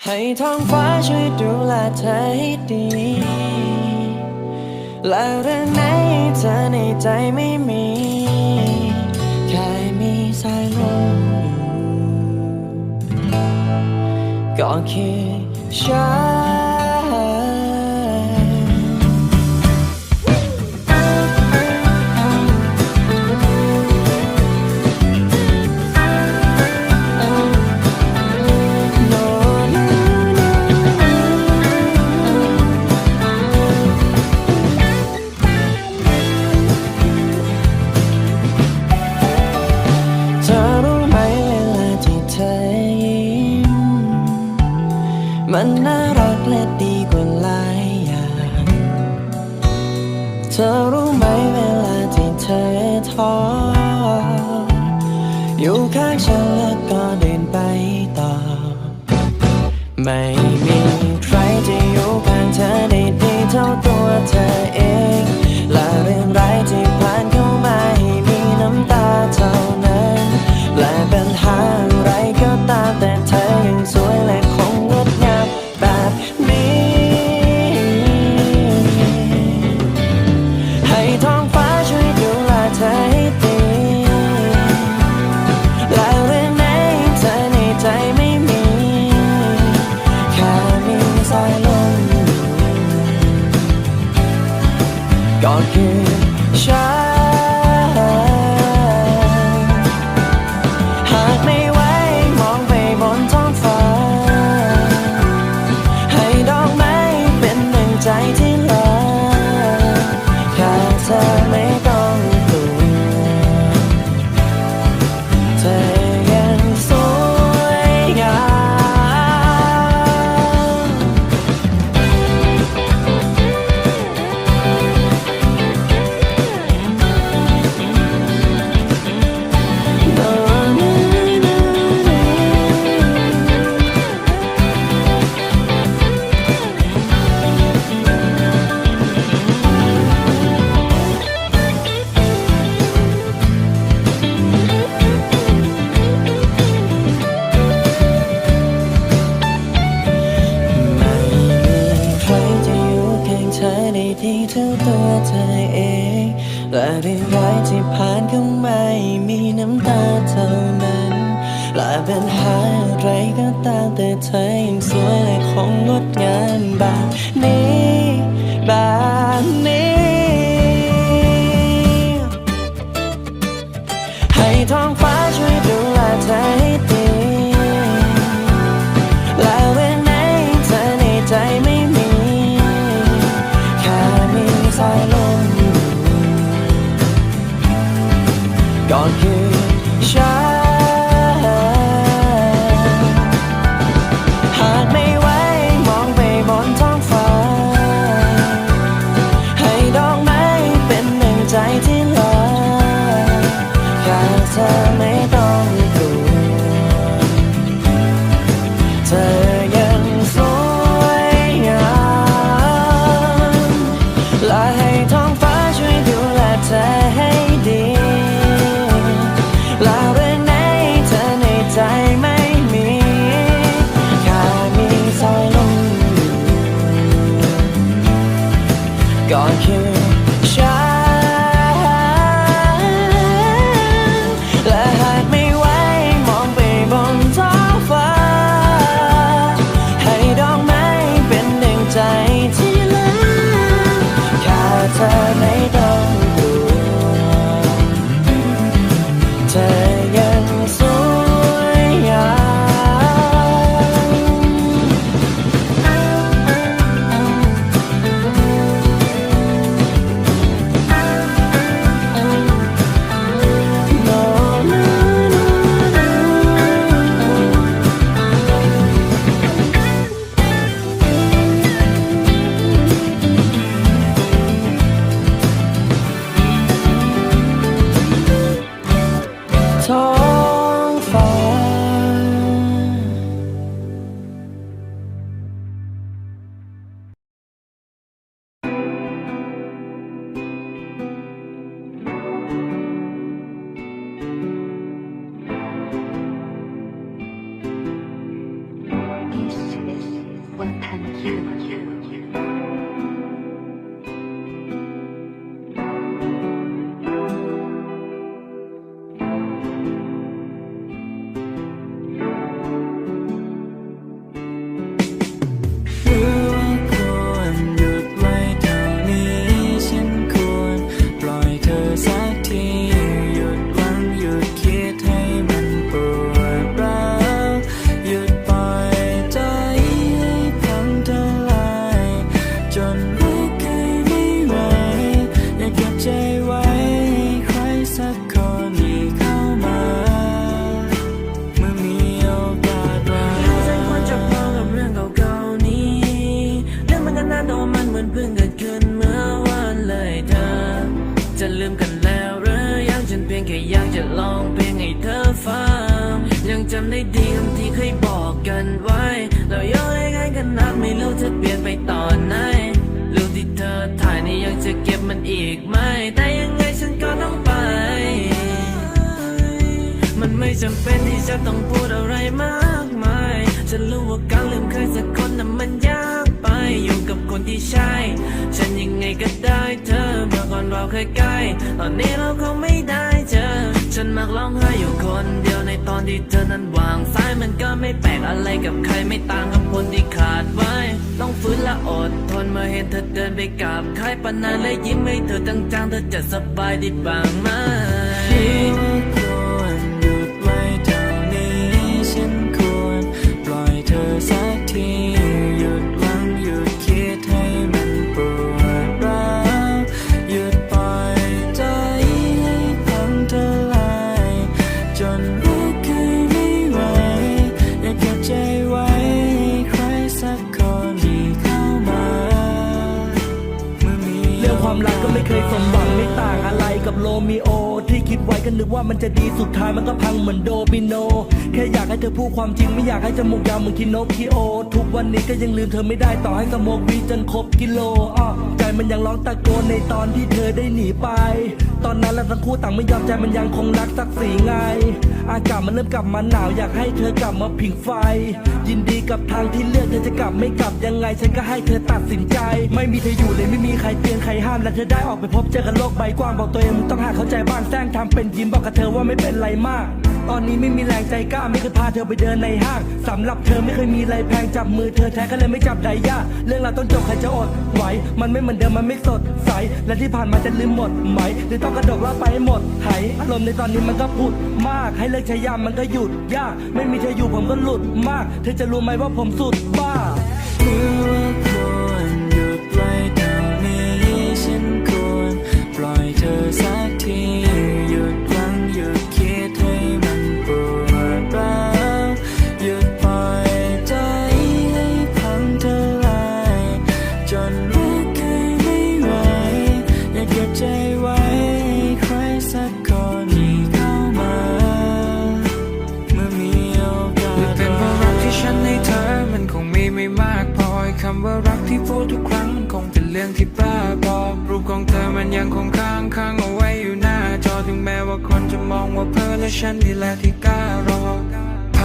ให้ท้องฟ้าช่วยดูแลเธอให้ดี และเรื่องไหนเธอในใจไม่มี แค่มีสายลมอยู่ก็คือฉัน อยู่ข้างฉันแล้วก็เดินไปต่อ ไม่มีใครจะอยู่ข้างเธอได้ดีเท่าตัวเธอเอง again. งดงานบาบนี้บาบนี้ 在 จำได้ดีคำที่เคยบอกกันไว้ เรายังไงกันกันนักไม่รู้จะเปลี่ยนไปตอนไหนรูปที่เธอถ่ายนี่ยังจะเก็บมันอีกไหม แต่ยังไงฉันก็ต้องไป มันไม่จำเป็นที่จะต้องพูดอะไรมากมาย ฉันรู้ว่าการลืมใครสักคนนั้นมันยากไป อยู่กับคนที่ใช่ ฉันยังไงก็ได้เธอ เมื่อก่อนเราเคยใกล้ ตอนนี้เราคงไม่ได้เจอ ฉันมักร้องไห้อยู่คนเดียวในตอนที่เธอนั้นวางสายมันก็ไม่แปลกอะไรกับใครไม่ต่างกับคนที่ขาดไว้ ต้องฟื้นและอดทนเมื่อเห็นเธอเดินไปกับใครปานานและยิ้มให้เธอจังๆเธอจะสบายดีบ้างไหม โรมิโอ ที่คิดไว้ก็นึกว่ามันจะดีสุดท้ายมันก็พังเหมือนโดมิโน แค่อยากให้เธอพูดความจริงไม่อยากให้จมูกยาวเหมือนคิโนคิโอ ทุกวันนี้ก็ยังลืมเธอไม่ได้ต่อให้สมองวีจนครบกิโลอ้อใจมันยังร้องตะโกนในตอนที่เธอได้หนีไป ตอนนั้นเราทั้งคู่ต่างไม่ยอมใจมันยังคงรักสักสีไง อากาศมันเริ่มกลับมาหนาวอยากให้เธอกลับมาผิงไฟ ยินดีกับทางที่เลือกเธอจะกลับไม่กลับยังไง ฉันก็ให้เธอตัดสินใจ ไม่มีเธออยู่เลยไม่มีใครเตือนใครห้ามและเธอได้ออกไปพบเจอกันโลกใบกว้างบอกตัวเองมึงต้องหาเข้าใจบ้างแซงทำเป็นยิ้มบอกกับเธอว่าไม่เป็นไรมาก ตอนนี้ไม่มีแรงใจกล้าไม่เคยพาเธอไปเดินในห้างสำหรับเธอไม่เคยมีอะไรแพงจับมือเธอแท้ก็เลยไม่จับไดย่าเรื่องราวต้องจบใครจะอดไหวมันไม่เหมือนเดิมมันไม่สดใสและที่ผ่านมาจะลืมหมดไหมหรือต้องกระดกเล่าไปให้หมดไหอารมณ์ในตอนนี้มันก็พูดมาก ให้เลิกใช้ยามมันก็หยุดยาก ไม่มีเธออยู่ผมก็หลุดมาก เธอจะรู้ไหมว่าผมสุดบ้า ว่ารักที่พูดทุกครั้งคงเป็นเรื่องที่บ้าบอรูปของเธอมันยังคงค้างค้างเอาไว้อยู่หน้าจอถึงแม้ว่าคนจะมองว่าเพ้อและฉันนี่แหละที่กล้ารอ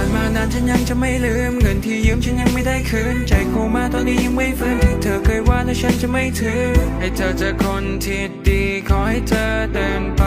านมานานฉันยังจะไม่ลืม เงินที่ยืมฉันยังไม่ได้คืน ใจกูมาตอนนี้ยังไม่ฟื้นที่เธอเคยว่าและฉันจะไม่ถือ ให้เธอเจอคนที่ดี ขอให้เธอเดินไป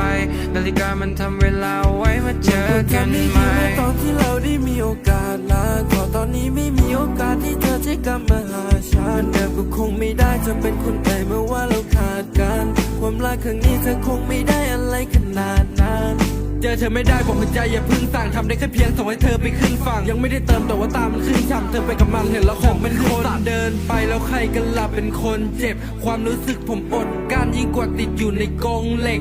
นาฬิกามันทำเวลาไว้มาเจอกันไหม่ตอนที่เราได้มีโอกาสลาขอตอนนี้ไม่มีโอกาสที่เธอจะกลับมาหาฉันเดิมก็คงไม่ได้จะเป็นคนใหม่เมื่อว่าเราขาดกัน ความรักครั้งนี้เธอคงไม่ได้อะไรขนาดนั้น เจอเธอไม่ได้บอกหัวใจอย่าพึ่งสั่งทำได้แค่เพียงส่งให้เธอไปขึ้นฝั่งยังไม่ได้เติมแต่ว่าตามมันขึ้นช่ำเธอไปกับมันเห็นแล้วของเป็นคนเดินไปแล้วใครกันล่ะเป็นคนเจ็บ ความรู้สึกผมอดกลั้ารยิ่งกว่าติดอยู่ในกรงเหล็ก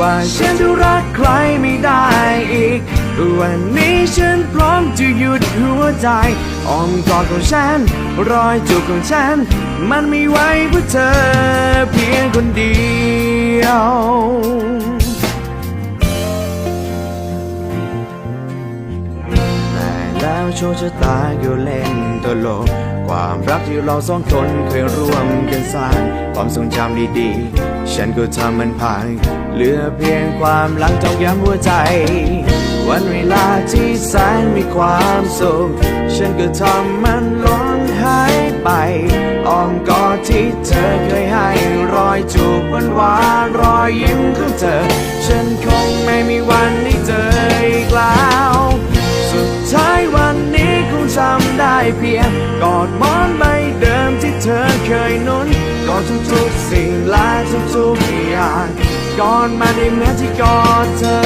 ว่าฉันจะรักใครไม่ได้อีก วันนี้ฉันพร้อมจะหยุดหัวใจอ้อมกอดของฉัน รอยจูบของฉัน มันไมีไว้เพื่อเธอเพียงคนเดียวแต่แล้วโชคชะตาก็เล่นตลก ความรักที่เราสองคนเคยร่วมกันสร้าง ความทรงจำดีๆ ฉันก็ทำมันพังเหลือเพียงความหลังจองย้ำหัวใจ วันเวลาที่แสนมีความสุขฉันก็ทำมันล้นหายไปอ้อมกอดที่เธอเคยให้รอยจูบวานวานรอยยิ้มของเธอ ฉันคงไม่มีวันได้เจออีกแล้วสุดท้ายวันนี้คงจำได้เพียงกอดมอนใบเดิมที่เธอเคยนุน กอดทุกๆสิ่งและทุกๆอย่างกอดมาได้เหมือนที่กอดเธอ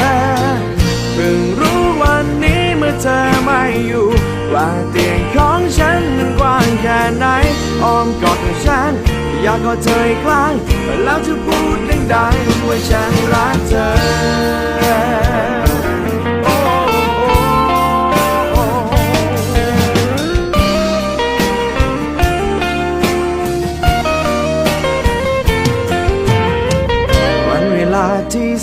เพิ่งรู้วันนี้เมื่อเธอไม่อยู่ ว่าเตียงของฉันมันกว้างแค่ไหนอ้อมกอดของฉัน อยากกอดเธออีกครั้งแล้วจะพูดดังๆว่าฉันรักเธอ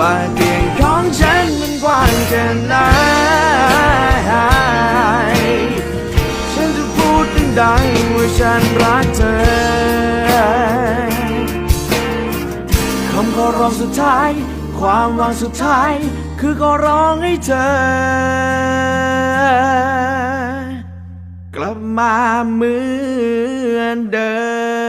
ว่าเตียงของฉันมันกว้างแค่ไหนฉันจะพูดดังๆว่าฉันรักเธอคำขอร้องสุดท้าย ความหวังสุดท้าย คือขอร้องให้เธอ กลับมาเหมือนเดิม